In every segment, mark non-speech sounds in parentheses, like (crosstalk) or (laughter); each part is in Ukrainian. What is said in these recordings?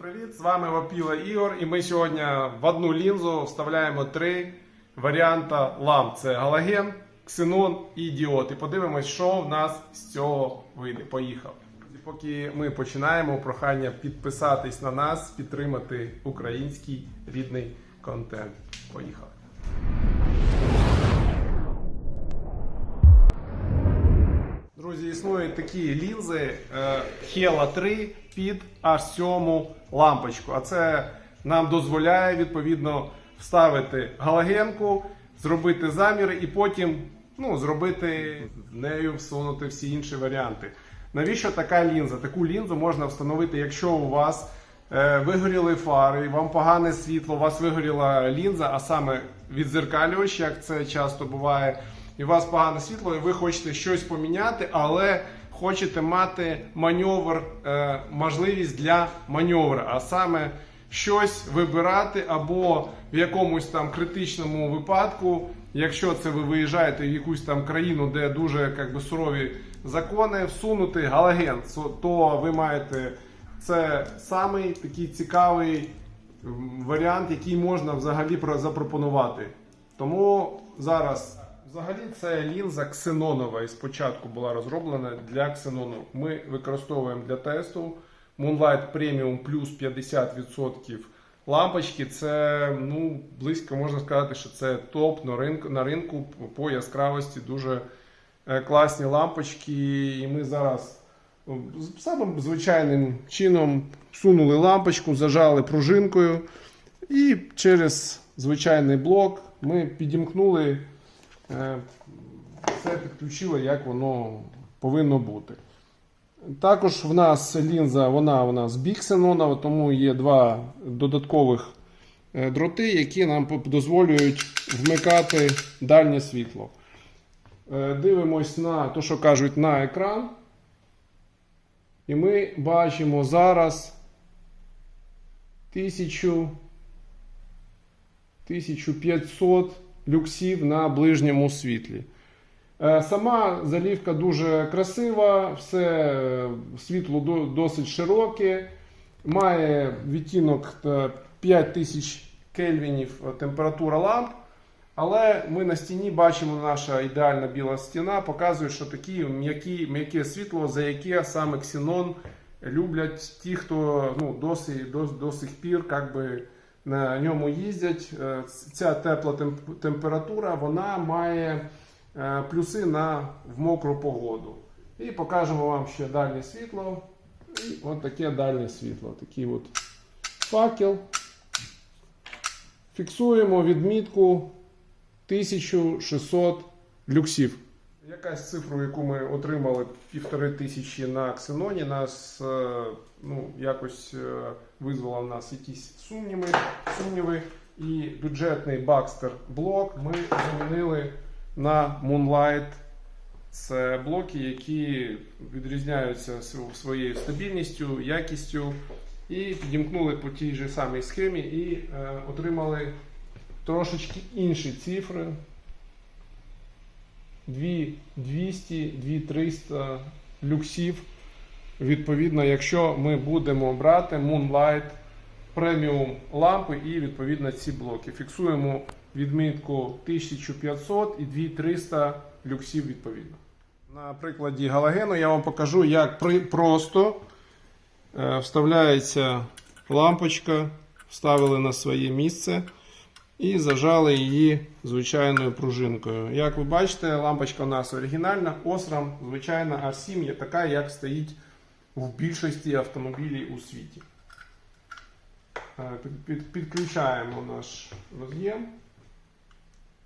привіт! З вами Вапіла Ігор, і ми сьогодні в одну лінзу вставляємо три варіанти ламп: це галоген, ксенон і діод. І подивимось, що в нас з цього вийде. Поїхав. Поки ми починаємо, прохання підписатись на нас, підтримати український рідний контент. Поїхали. Друзі, існують такі лінзи е, Hela 3 під аж 7 лампочку. А це нам дозволяє відповідно вставити галогенку, зробити заміри і потім ну, зробити нею всунути всі інші варіанти. Навіщо така лінза? Таку лінзу можна встановити, якщо у вас е, вигоріли фари, вам погане світло, у вас вигоріла лінза, а саме відзеркалювач, як це часто буває, і у вас погане світло, і ви хочете щось поміняти, але хочете мати маневр, е, можливість для маневру, а саме щось вибирати або в якомусь там критичному випадку, якщо це ви виїжджаєте в якусь там країну, де дуже як би, сурові закони, всунути галоген, то ви маєте це самий такий цікавий варіант, який можна взагалі запропонувати. Тому зараз взагалі це лінза ксенонова і спочатку була розроблена для ксенону. Ми використовуємо для тесту Moonlight Premium Plus 50% лампочки. Це ну, близько можна сказати, що це топ на ринку, на ринку по яскравості. Дуже е, класні лампочки. І ми зараз самим звичайним чином всунули лампочку, зажали пружинкою. І через звичайний блок ми підімкнули, е, все підключили, як воно повинно бути. Також в нас лінза, вона у нас біксенонова, тому є два додаткових е, дроти, які нам дозволюють вмикати дальнє світло. Е, Дивимось на те, що кажуть, на екран. І ми бачимо зараз 1000 1500 люксів на ближньому світлі. Е, Сама залівка дуже красива, все е, світло досить широке, має відтінок е, 5000 кельвінів е, температура ламп. Але ми на стіні бачимо, наша ідеальна біла стіна показує, що такі м'яке світло, за яке саме ксенон люблять ті, хто ну, досі, до, до сих пір как би, на ньому їздять. Е, Ця тепла температура вона має е, плюси на в мокру погоду. І покажемо вам ще дальнє світло. І от таке дальнє світло. Такий от факел. Фіксуємо відмітку 1600 люксів. Якась цифру, яку ми отримали півтори тисячі на ксеноні, нас е, ну, якось е, визвала в нас якісь сумніви, сумніви. І бюджетний Baxter блок ми замінили на Moonlight. Це блоки, які відрізняються своєю стабільністю, якістю. І підімкнули по тій же самій схемі і е, отримали трошечки інші цифри. 2200, 2300 люксів. Відповідно, якщо ми будемо брати Moonlight преміум лампи і відповідно ці блоки. Фіксуємо відмітку 1500 і 2300 люксів відповідно. На прикладі галогену я вам покажу, як при- просто е, вставляється лампочка, вставили на своє місце і зажали її звичайною пружинкою. Як ви бачите, лампочка у нас оригінальна, осрам, звичайна R7 є така, як стоїть в більшості автомобілів у світі. Е, під- під- Підключаємо наш роз'єм.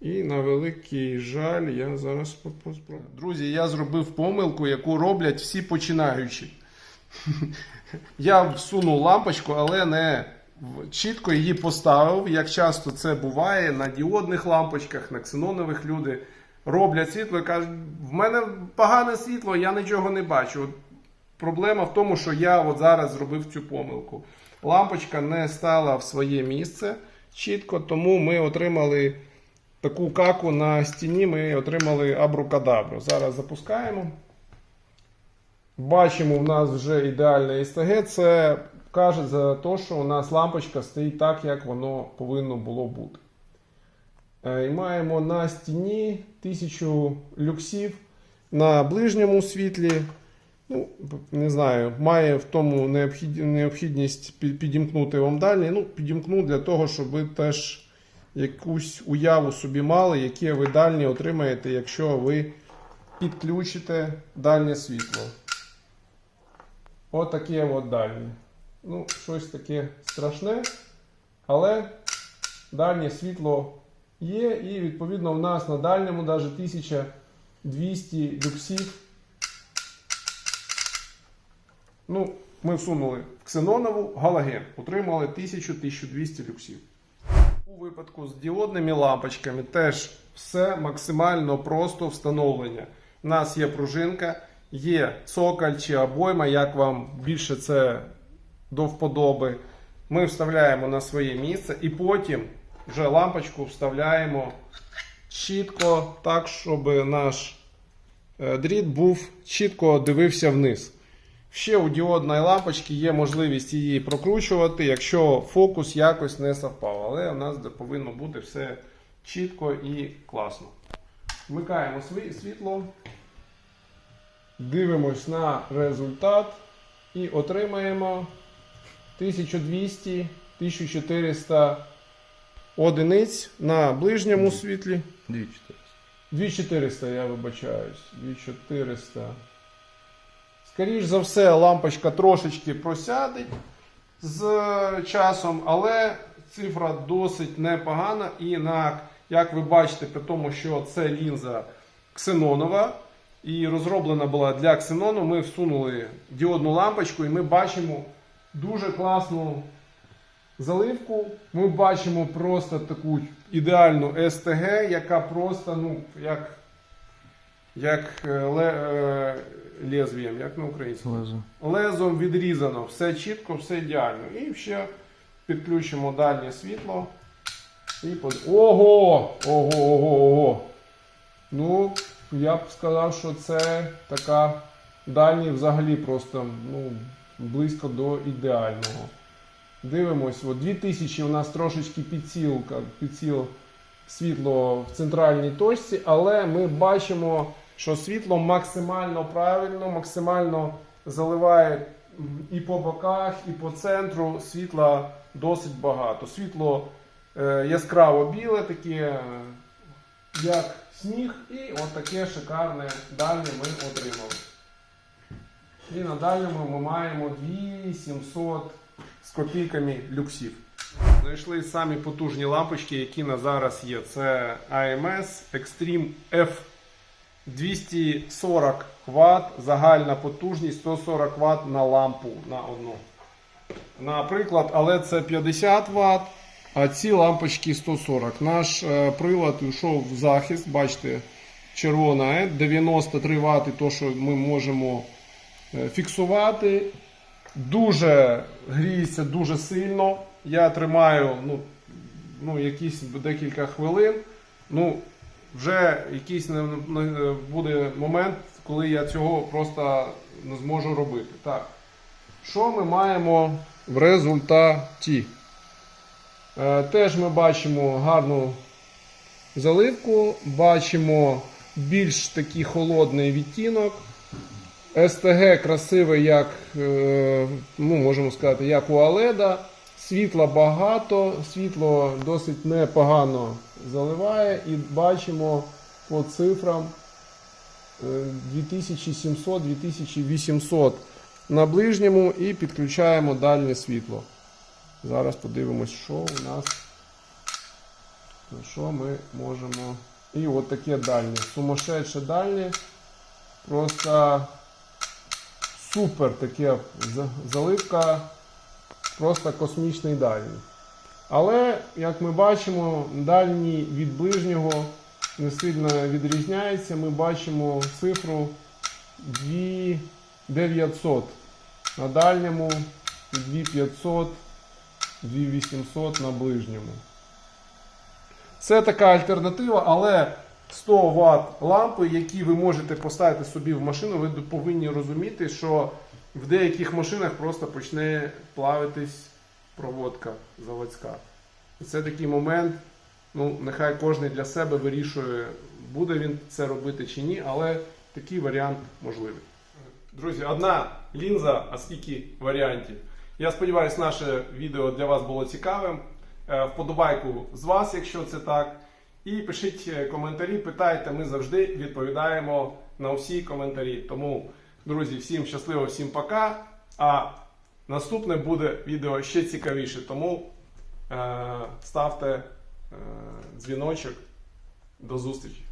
І на великий жаль, я зараз спробую. Друзі, я зробив помилку, яку роблять всі починаючі. (laughs) Я всунув лампочку, але не чітко її поставив. Як часто це буває на діодних лампочках, на ксенонових люди роблять світло і кажуть, в мене погане світло, я нічого не бачу. От Проблема в тому, що я от зараз зробив цю помилку. Лампочка не стала в своє місце чітко, тому ми отримали таку каку на стіні, ми отримали абрукадабру. Зараз запускаємо. Бачимо, в нас вже ідеальне СТГ. Це каже за те, що у нас лампочка стоїть так, як воно повинно було бути. Е, І маємо на стіні 1000 люксів на ближньому світлі. Ну, не знаю, має в тому необхід... необхідність підімкнути вам дальні. Ну, підімкну для того, щоб ви теж якусь уяву собі мали, які ви дальні отримаєте, якщо ви підключите дальнє світло. Отаке от дальнє. Ну, щось таке страшне, але дальнє світло є, і відповідно в нас на дальньому навіть 1200 люксів. Ну, ми всунули в ксенонову галоген, отримали 1000-1200 люксів. У випадку з діодними лампочками теж все максимально просто встановлення. У нас є пружинка, є цоколь чи обойма, як вам більше це до вподоби. Ми вставляємо на своє місце і потім вже лампочку вставляємо чітко так, щоб наш е, дріт був чітко дивився вниз. Ще у діодної лампочки є можливість її прокручувати, якщо фокус якось не совпав. Але у нас повинно бути все чітко і класно. Вмикаємо світло, дивимось на результат і отримаємо 1200-1400 одиниць на ближньому світлі. 2400. 2400, я вибачаюсь. 2400. Скоріш за все, лампочка трошечки просяде з часом, але цифра досить непогана. І на, як ви бачите, при тому, що це лінза ксенонова і розроблена була для ксенону, ми всунули діодну лампочку і ми бачимо дуже класну заливку. Ми бачимо просто таку ідеальну СТГ, яка просто, ну, як, як е, ле, е, лезвієм, як на українському. Лезо. Лезом відрізано, все чітко, все ідеально. І ще підключимо дальнє світло. І под... Ого! Ого, ого, ого! Ну, я б сказав, що це така дальній взагалі просто ну, близько до ідеального. Дивимось, от 2000 у нас трошечки підсіл, як підсіл світло в центральній точці, але ми бачимо, що світло максимально правильно, максимально заливає і по боках, і по центру світла досить багато. Світло е, яскраво біле, таке е, як сніг, і от таке шикарне дальнє ми отримали. І на дальньому ми маємо 2700 з копійками люксів. Знайшли самі потужні лампочки, які на зараз є. Це AMS Extreme F 240 Вт, загальна потужність 140 Вт на лампу на одну. Наприклад, але це 50 Вт, а ці лампочки 140. Наш е, прилад йшов в захист, бачите, червона е, 93 Вт, то, що ми можемо е, фіксувати. Дуже гріється дуже сильно. Я тримаю ну, ну, якісь декілька хвилин. Ну, вже якийсь буде момент, коли я цього просто не зможу робити. Так. Що ми маємо в результаті? Е, теж ми бачимо гарну заливку, бачимо більш такий холодний відтінок. СТГ красиве, як е, ну, можемо сказати, як у Аледа. Світла багато, світло досить непогано заливає і бачимо по цифрам е, 2700-2800 на ближньому і підключаємо дальнє світло. Зараз подивимось, що у нас, що ми можемо. І от таке дальнє. Сумасшедше дальнє. Просто супер таке заливка, просто космічний дальній. Але, як ми бачимо, дальній від ближнього не сильно відрізняється. Ми бачимо цифру 2900 на дальньому, 2500, 2800 на ближньому. Це така альтернатива, але 100 Вт лампи, які ви можете поставити собі в машину, ви повинні розуміти, що в деяких машинах просто почне плавитись проводка заводська. І це такий момент. Ну, нехай кожен для себе вирішує, буде він це робити чи ні, але такий варіант можливий. Друзі, одна лінза, а скільки варіантів. Я сподіваюся, наше відео для вас було цікавим. Е, Вподобайку з вас, якщо це так. І пишіть е, коментарі, питайте, ми завжди відповідаємо на всі коментарі. Тому, друзі, всім щасливо, всім пока. А наступне буде відео ще цікавіше. Тому е, ставте е, дзвіночок. До зустрічі!